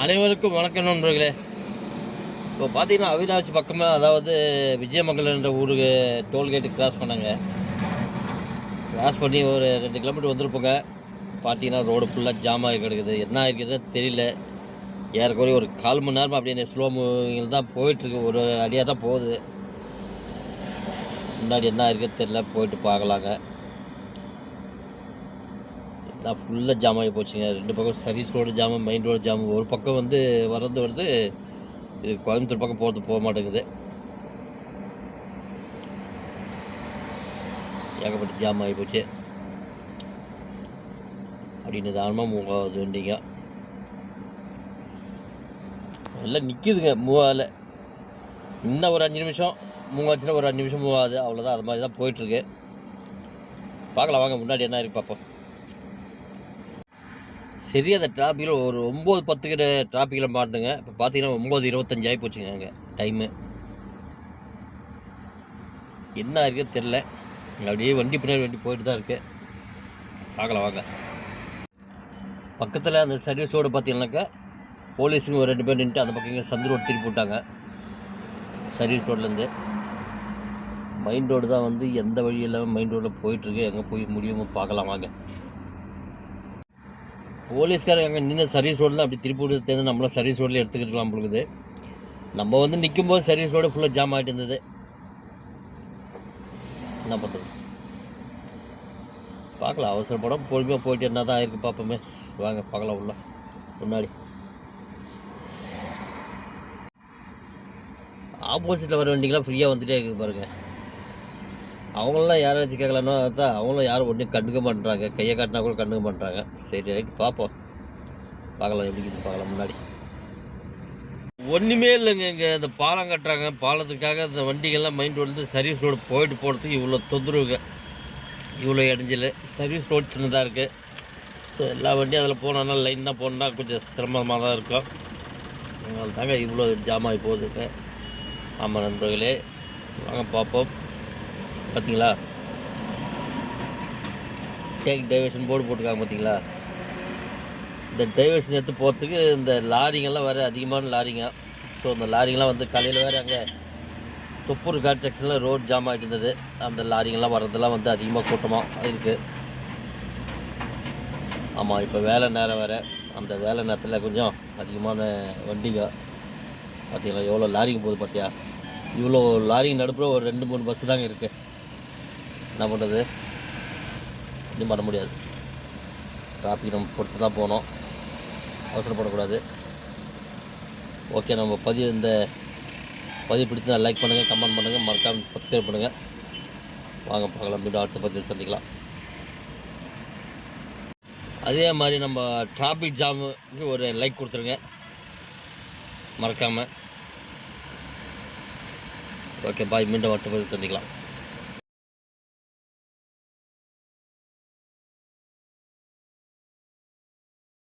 அனைவருக்கும் வணக்கம் நண்பர்களே. இப்போ பார்த்தீங்கன்னா அவினாட்சி பக்கமாக அதாவது விஜயமங்கலன்ற ஊருக்கு டோல்கேட்டு கிராஸ் பண்ணாங்க. கிராஸ் பண்ணி ஒரு ரெண்டு கிலோமீட்டர் வந்திருப்போங்க. பார்த்தீங்கன்னா ரோடு ஃபுல்லாக ஜாம் ஆகி கிடக்குது. என்ன ஆகிருக்குதுன்னு தெரியல. ஏறக்குறைய ஒரு கால் மணி நேரமாக அப்படியே ஸ்லோ மூவிங்கில் தான் போயிட்டுருக்கு. ஒரு அடியாக தான் போகுது. முன்னாடி என்ன இருக்குன்னு தெரியல. போயிட்டு பார்க்கலாங்க. நான் ஃபுல்லாக ஜாம் ஆகி போச்சுங்க. ரெண்டு பக்கம் service road jam main road jam ஒரு பக்கம் வந்து வர்றது வருது இது கோயம்புத்தூர் பக்கம் போகிறது போக மாட்டேங்குது. ஏகப்பட்ட ஜாம் ஆகி போச்சு. அப்படின்னு நிதானமாக மூவாவது வண்டிங்க. எல்லாம் நிற்கிதுங்க மூவாவில் இன்னும் ஒரு அஞ்சு நிமிஷம். மூவாச்சுன்னா ஒரு அஞ்சு நிமிஷம் மூவாது. அவ்வளோதான் அது மாதிரி தான் போயிட்டுருக்கு பார்க்கலாம் வாங்க. முன்னாடி என்ன இருக்கு பார்ப்போம். சரி அந்த டிராஃபிக்கில் ஒரு ஒம்பது பத்து கிட்ட டிராஃபிக்கில் மாட்டுங்க இப்போ பார்த்தீங்கன்னா ஒம்பது இருபத்தஞ்சி ஆகி போச்சுங்க அங்கே டைமு என்ன இருக்குன்னு தெரில அப்படியே வண்டி பின்னாடி வண்டி போயிட்டு தான் இருக்குது பார்க்கலாம் வாங்க. பக்கத்தில் அந்த சர்வீஸ் ரோடு பார்த்தீங்கன்னாக்கா போலீஸுங்க ஒரு ரெண்டு பேர் நின்றுட்டு அந்த பக்கம் சந்து ரோடு திருப்பி விட்டாங்க. சர்வீஸ் ரோட்லேருந்து மெயின் ரோடு தான் வந்து எந்த வழி இல்லாமல் மெயின் ரோடில் போயிட்டுருக்கு எங்கே போய் முடியுமோ பார்க்கலாம் வாங்க. போலீஸ்காரங்க அங்கே நின்று சர்வீஸ் ரோடில் அப்படி திருப்பி விட்டு தேர்ந்து நம்மளும் சர்வீஸ் ரோடில் எடுத்துக்கிட்டுலாம் பொழுது நம்ம வந்து நிற்கும்போது சர்வீஸ் ரோடு ஃபுல்லாக ஜாம் ஆகிட்டு இருந்தது. என்ன பண்ணுறது பார்க்கலாம். அவசரப்படம் பொறுமையாக போயிட்டு என்ன தான் ஆயிருக்கு பார்ப்போமே வாங்க பார்க்கலாம் உள்ள. முன்னாடி. ஆப்போசிட்டில் வர வண்டிங்களாம் ஃப்ரீயாக வந்துகிட்டே இருக்குது பாருங்கள் அவங்களாம் யாரை வச்சு கேட்கலானோ பார்த்தா அவங்களும் யாரும் ஒன்றும் கண்டுக்க மாட்டுறாங்க கையை காட்டினா கூட கண்டுக்க மாட்டுறாங்க சரி ரைட் பார்ப்போம். பார்க்கலாம் எப்படி இருக்குது பார்க்கலாம் முன்னாடி. ஒன்றுமே இல்லைங்க இங்கே. இந்த பாலம் கட்டுறாங்க. பாலத்துக்காக இந்த வண்டிகள்லாம் மைண்ட் வந்து சர்வீஸ் ரோடு போயிட்டு போகிறதுக்கு இவ்வளோ தொந்தரவுங்க. இவ்வளோ இடைஞ்சல். சர்வீஸ் ரோடு சின்னதாக இருக்குது ஸோ எல்லா வண்டியும் அதில் போனோன்னா லைன் தான் போகணுன்னா கொஞ்சம் சிரமமாக தான் இருக்கும். அதனால தாங்க இவ்வளோ ஜாம் போகுதுங்க. ஆமாம் நண்பர்களே வாங்க பார்ப்போம். பார்த்தீங்களா? டேக் டைவர்ஷன் போர்டு போட்டிருக்காங்க பார்த்தீங்களா? இந்த டைவர்ஷன் எடுத்து போகிறதுக்கு இந்த லாரிங்கெல்லாம் வேறு அதிகமான லாரிங்க ஸோ அந்த லாரிங்கெல்லாம் வந்து காலையில் வேறு அங்கே தொப்பூர் காட் செக்ஷனில் ரோட் ஜாம் ஆகிட்டு இருந்தது. அந்த லாரிங்கெல்லாம் வர்றதெல்லாம் வந்து அதிகமாக கூட்டமாக இருக்குது ஆமாம் இப்போ வேலை நேரம் வேறு. அந்த வேலை நேரத்தில் கொஞ்சம் அதிகமான வண்டிங்க. பார்த்தீங்களா எவ்வளோ லாரிங்க போகுது பார்த்தியா இவ்வளோ லாரிங்க நடுப்புற ஒரு ரெண்டு மூணு பஸ்ஸு தாங்க இருக்குது என்ன பண்ணுறது எதுவும் பண்ண முடியாது. டிராஃபிக் நம்ம பொறுத்து தான் போகணும் அவசரப்படக்கூடாது ஓகே நம்ம பதிவு இந்த பதிவு பிடித்து லைக் பண்ணுங்கள் கமெண்ட் பண்ணுங்கள் மறக்காமல் சப்ஸ்கிரைப் பண்ணுங்கள் வாங்க பார்க்கலாம். மீண்டும் அடுத்த பதிவு சந்திக்கலாம். அதே மாதிரி நம்ம டிராஃபிக் ஜாமுக்கு ஒரு லைக் கொடுத்துருங்க. மறக்காமல் ஓகே பாய் மீண்டும் அடுத்த பதிவு சந்திக்கலாம்.